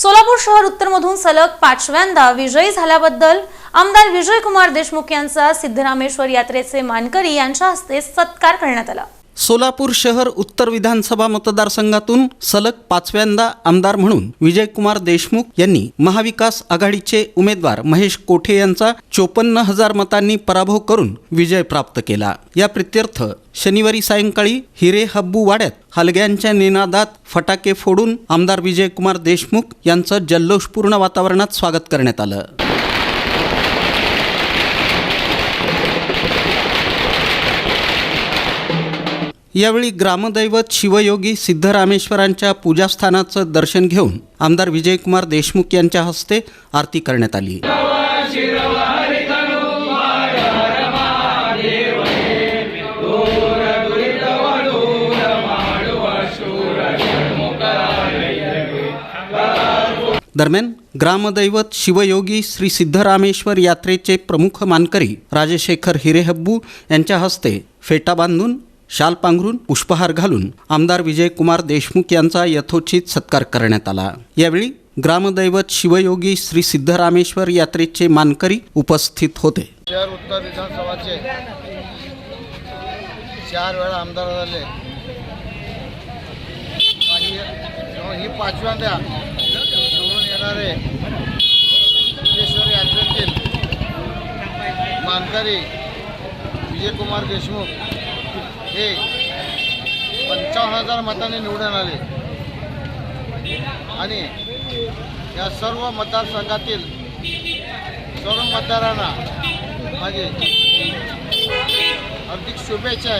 सोलापूर शहर उत्तरमधून सलग पाचव्यांदा विजयी झाल्याबद्दल आमदार विजयकुमार देशमुख यांचा सिद्धरामेश्वर यात्रेचे मानकरी यांच्या हस्ते सत्कार करण्यात आला. सोलापूर शहर उत्तर विधानसभा मतदारसंघातून सलग पाचव्यांदा आमदार म्हणून विजयकुमार देशमुख यांनी महाविकास आघाडीचे उमेदवार महेश कोठे यांचा चोपन्न हजार मतांनी पराभव करून विजय प्राप्त केला. या प्रित्यर्थ शनिवारी सायंकाळी हिरे हब्बू वाड्यात हलग्यांच्या निनादात फटाके फोडून आमदार विजयकुमार देशमुख यांचं जल्लोषपूर्ण वातावरणात स्वागत करण्यात आलं. यावेळी ग्रामदैवत शिवयोगी सिद्धरामेश्वरांच्या पूजास्थानाचं दर्शन घेऊन आमदार विजयकुमार देशमुख यांच्या हस्ते आरती करण्यात आली. दरम्यान ग्रामदैवत शिवयोगी श्री सिद्धरामेश्वर यात्रेचे प्रमुख मानकरी राजशेखर हिरेहब्बू यांच्या हस्ते फेटा बांधून शाल पांघरून पुष्पहार घालून आमदार विजयकुमार देशमुख यांचा यथोचित सत्कार करण्यात आला. यावेळी ग्रामदैवत शिवयोगी श्री सिद्धरामेश्वर यात्रेचे मानकरी उपस्थित होते. शहर उत्तर विधानसभाचे चार वेळा आमदार झाले. ही पाचव्यांदा निवडून येणारे सिद्धेश्वर यात्रेतील मानकरी विजयकुमार देशमुख हे पंचावन्न हजार मताने निवडून आले. आणि या सर्व मतदारसंघातील सर्व मतदारांना माझे हार्दिक शुभेच्छा आहे.